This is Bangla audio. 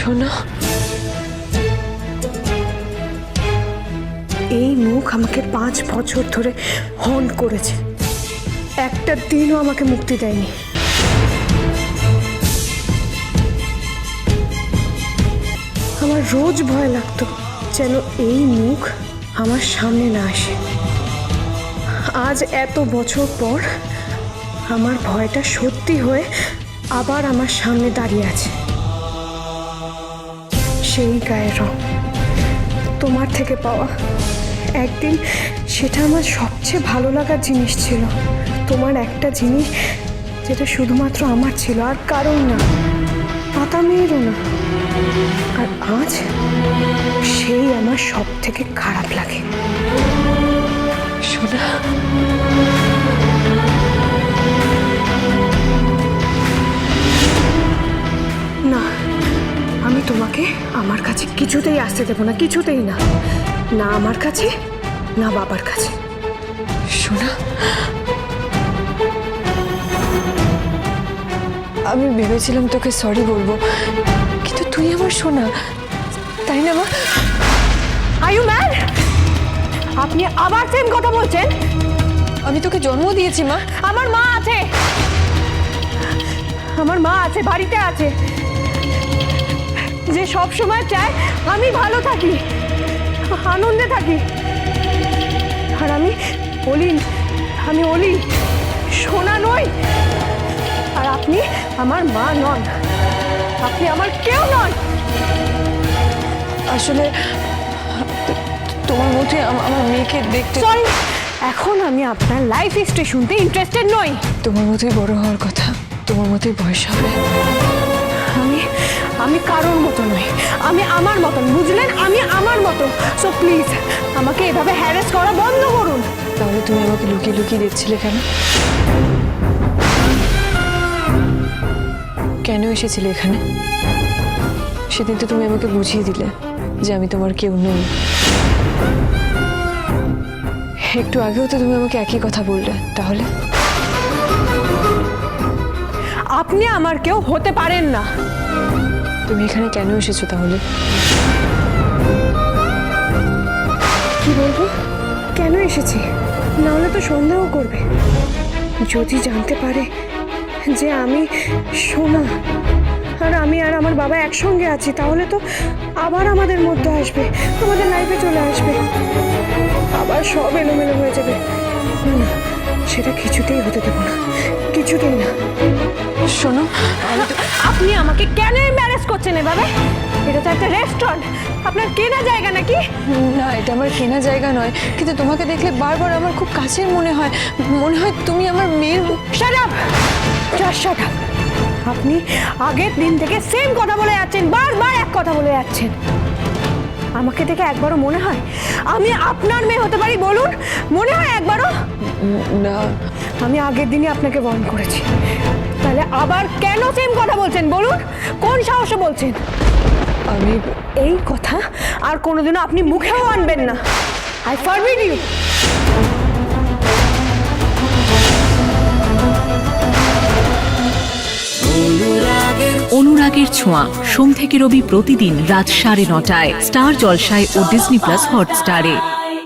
শোনো। এই মুখ আমাকে পাঁচ বছর ধরে হন করেছে। একটা দিনও আমাকে মুক্তি দেয়নি। আমার রোজ ভয় লাগতো যেন এই মুখ আমার সামনে না আসে। আজ এত বছর পর আমার ভয়টা সত্যি হয়ে আবার আমার সামনে দাঁড়িয়ে আছে। সেই গায়ের রং তোমার থেকে পাওয়া। একদিন সেটা আমার সবচেয়ে ভালো লাগার জিনিস ছিল। তোমার একটা জিনিস যেটা শুধুমাত্র আমার ছিল, আর কারণ না, পাতা মেয়েরও না। আর আজ সেই আমার সব থেকে খারাপ লাগে। আমার কাছে কিছুতেই আসতে দেবো না, কিছুতেই না। না আমার কাছে, না বাবার কাছে। সোনা আমি ভেবেছিলাম তোকে সরি বলব, কিন্তু তুই আমার সোনা তাই না মা? ইউ ম্যাড আপনি আবার সেম কথা বলছেন? আমি তোকে জন্ম দিয়েছি মা। আমার মা আছে। আমার মা আছে, বাড়িতে আছে। যে সব সময় চায় আমি ভালো থাকি আনন্দে থাকি। আর আমি অলি আমি অলি সোনা নই। আর আপনি আমার মা নন আপনি আমার কেউ নন। আসলে তোমার মধ্যে আমার মেয়েকে দেখতে সরি এখন আমি আপনার লাইফ হিস্ট্রি শুনতে ইন্টারেস্টেড নই। তোমার মতোই বড় হওয়ার কথা তোমার মতোই বয়স হবে। আমি আমি কারোর মতো নই। আমি আমার মতন, বুঝলেন? আমি আমার মতো সো প্লিজ আমাকে এভাবে হ্যারেস করা বন্ধ করুন। তাহলে তুমি আমাকে লুকিয়ে লুকিয়ে দেখছিলে কেন? কেন এসেছিলে এখানে? সেদিন তো তুমি আমাকে বুঝিয়ে দিলে যে আমি তোমার কেউ নই। একটু আগেও তো তুমি আমাকে একই কথা বললে, তাহলে? আপনি আমার কেউ হতে পারেন না। তুমি এখানে কেন এসেছ তাহলে? কি বলব? কেন এসেছি? নাহলে তো সন্দেহ করবে। যদি জানতে পারে যে আমি সোনা, আর আমি আর আমার বাবা একসঙ্গে আছি, তাহলে তো আবার আমাদের মধ্যে আসবে, আমাদের লাইফে চলে আসবে। আবার সব এলোমেলো হয়ে যাবে। না না, সেটা কিছুতেই হতে দেবো না। কিছুতেই না। শোনো আপনি আমাকে কেন ম্যারেজ করছেন এভাবে? এটা তো একটা রেস্টুরেন্ট আপনার কেনা জায়গা নাকি? না এটা আমার কেনা জায়গা নয়। কিন্তু তোমাকে দেখলে বারবার আমার খুব কাছের মনে হয়। মনে হয় তুমি আমার মেয়ের আপ জাস্ট আপনি আগের দিন থেকে সেম কথা বলে যাচ্ছেন বারবার এক কথা বলে যাচ্ছেন। আমাকে দেখে একবারও মনে হয় আমি আপনার মেয়ে হতে পারি বলুন। মনে হয় একবারও? না। আমি আগের দিনই আপনাকে বরণ করেছি। তাহলে আবার কেন সেম কথা বলছেন? বলুন, কোন সাহসে বলছেন? আমি এই কথা আর কোনোদিনও আপনি মুখেও আনবেন না। আই ফরবিড ইউ অনুরাগের ছোঁয়া, সোম থেকে রবি প্রতিদিন রাত সাড়ে নটায়, স্টার জলসায় ও ডিসনি প্লাস হটস্টারে।